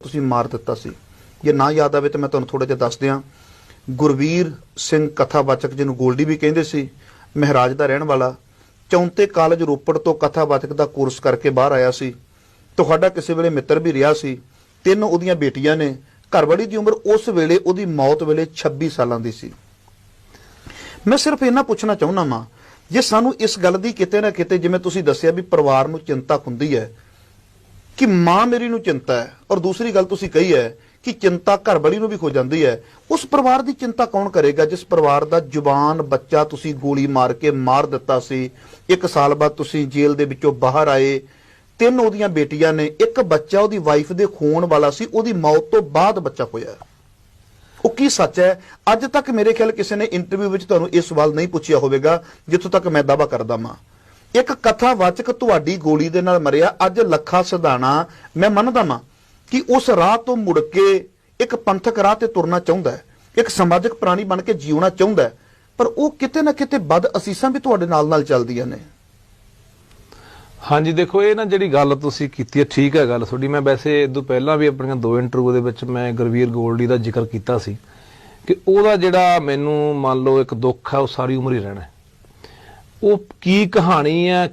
ਤੁਸੀਂ ਮਾਰ ਦਿੱਤਾ ਸੀ। ਜੇ ਨਾ ਯਾਦ ਆਵੇ ਤਾਂ ਮੈਂ ਤੁਹਾਨੂੰ ਥੋੜਾ ਜਿਹਾ ਦੱਸ ਦਿਆਂ। ਗੁਰਵੀਰ ਸਿੰਘ ਕਥਾਵਾਚਕ ਜਿਹਨੂੰ ਗੋਲਡੀ ਵੀ ਕਹਿੰਦੇ ਸੀ, ਮਹਾਰਾਜ ਦਾ ਰਹਿਣ ਵਾਲਾ, ਚੌਂਤੇ ਕਾਲਜ ਰੋਪੜ ਤੋਂ ਕਥਾਵਾਚਕ ਦਾ ਕੋਰਸ ਕਰਕੇ ਬਾਹਰ ਆਇਆ ਸੀ। ਤੁਹਾਡਾ ਕਿਸੇ ਵੇਲੇ ਮਿੱਤਰ ਵੀ ਰਿਹਾ ਸੀ। ਤਿੰਨ ਉਹਦੀਆਂ ਬੇਟੀਆਂ ਨੇ। ਘਰਵਾਲੀ ਦੀ ਉਮਰ ਉਸ ਵੇਲੇ ਉਹਦੀ ਮੌਤ ਵੇਲੇ 26 ਸਾਲਾਂ ਦੀ ਸੀ। ਮੈਂ ਸਿਰਫ ਇਹਨਾਂ ਪੁੱਛਣਾ ਚਾਹੁੰਦਾ ਮਾਂ ਜੇ ਸਾਨੂੰ ਇਸ ਗੱਲ ਦੀ ਕਿਤੇ ਨਾ ਕਿਤੇ ਜਿਵੇਂ ਤੁਸੀਂ ਦੱਸਿਆ ਵੀ ਪਰਿਵਾਰ ਨੂੰ ਚਿੰਤਾ ਹੁੰਦੀ ਹੈ ਕਿ ਮਾਂ ਮੇਰੀ ਨੂੰ ਚਿੰਤਾ ਹੈ ਔਰ ਦੂਸਰੀ ਗੱਲ ਤੁਸੀਂ ਕਹੀ ਹੈ ਕਿ ਚਿੰਤਾ ਘਰਵਾਲੀ ਨੂੰ ਵੀ ਹੋ ਜਾਂਦੀ ਹੈ। ਉਸ ਪਰਿਵਾਰ ਦੀ ਚਿੰਤਾ ਕੌਣ ਕਰੇਗਾ? ਜਿਸ ਪਰਿਵਾਰ ਦਾ ਜਵਾਨ ਬੱਚਾ ਤੁਸੀਂ ਗੋਲੀ ਮਾਰ ਕੇ ਮਾਰ ਦਿੱਤਾ ਸੀ, ਇੱਕ ਸਾਲ ਬਾਅਦ ਤੁਸੀਂ ਜੇਲ੍ਹ ਦੇ ਵਿੱਚੋਂ ਬਾਹਰ ਆਏ, ਤਿੰਨ ਉਹਦੀਆਂ ਬੇਟੀਆਂ ਨੇ, ਇੱਕ ਬੱਚਾ ਉਹਦੀ ਵਾਈਫ ਦੇ ਖੂਨ ਵਾਲਾ ਸੀ, ਉਹਦੀ ਮੌਤ ਤੋਂ ਬਾਅਦ ਬੱਚਾ ਹੋਇਆ। ਉਹ ਕੀ ਸੱਚ ਹੈ? ਅੱਜ ਤੱਕ ਮੇਰੇ ਖਿਆਲ ਕਿਸੇ ਨੇ ਇੰਟਰਵਿਊ ਵਿੱਚ ਤੁਹਾਨੂੰ ਇਹ ਸਵਾਲ ਨਹੀਂ ਪੁੱਛਿਆ ਹੋਵੇਗਾ, ਜਿੱਥੋਂ ਤੱਕ ਮੈਂ ਦਾਵਾ ਕਰਦਾ ਮਾਂ ਇੱਕ ਕਥਾਵਾਚਕ ਤੁਹਾਡੀ ਗੋਲੀ ਦੇ ਨਾਲ ਮਰਿਆ, ਅੱਜ ਲੱਖਾ ਸਿਧਾਣਾ। ਮੈਂ ਮੰਨਦਾ ਮਾਂ ਕਿ ਉਸ ਰਾਹ ਤੋਂ ਮੁੜ ਕੇ ਇੱਕ ਪੰਥਕ ਰਾਹ ਤੇ ਤੁਰਨਾ ਚਾਹੁੰਦਾ ਹੈ, ਇੱਕ ਸਮਾਜਿਕ ਪ੍ਰਾਣੀ ਬਣ ਕੇ ਜਿਉਣਾ ਚਾਹੁੰਦਾ ਹੈ, ਪਰ ਉਹ ਕਿਤੇ ਨਾ ਕਿਤੇ ਬਦ ਅਸੀਸਾਂ ਵੀ ਤੁਹਾਡੇ ਨਾਲ ਨਾਲ ਚੱਲਦੀਆਂ ਨੇ। ਹਾਂਜੀ, ਦੇਖੋ, ਇਹ ਨਾ ਜਿਹੜੀ ਗੱਲ ਤੁਸੀਂ ਕੀਤੀ ਹੈ, ਠੀਕ ਹੈ ਗੱਲ ਤੁਹਾਡੀ। ਮੈਂ ਵੈਸੇ ਇਦੋਂ ਪਹਿਲਾਂ ਵੀ ਆਪਣੀਆਂ ਦੋ ਇੰਟਰਵਿਊ ਦੇ ਵਿੱਚ ਮੈਂ ਗੁਰਵੀਰ ਗੋਲਡੀ ਦਾ ਜ਼ਿਕਰ ਕੀਤਾ ਸੀ ਕਿ ਉਹਦਾ ਜਿਹੜਾ ਮੈਨੂੰ ਮੰਨ ਲਓ ਇੱਕ ਦੁੱਖ ਹੈ, ਉਹ ਸਾਰੀ ਉਮਰ ਹੀ ਰਹਿਣਾ ਉਹ ਕੀ ਕਹਾਣੀ ਹੈ